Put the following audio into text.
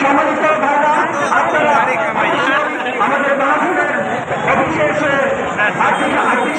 সম্মানিত ভাইরা আপনারা আমাদের মাহফিলের অবশেষে আর্থিক আর্থিক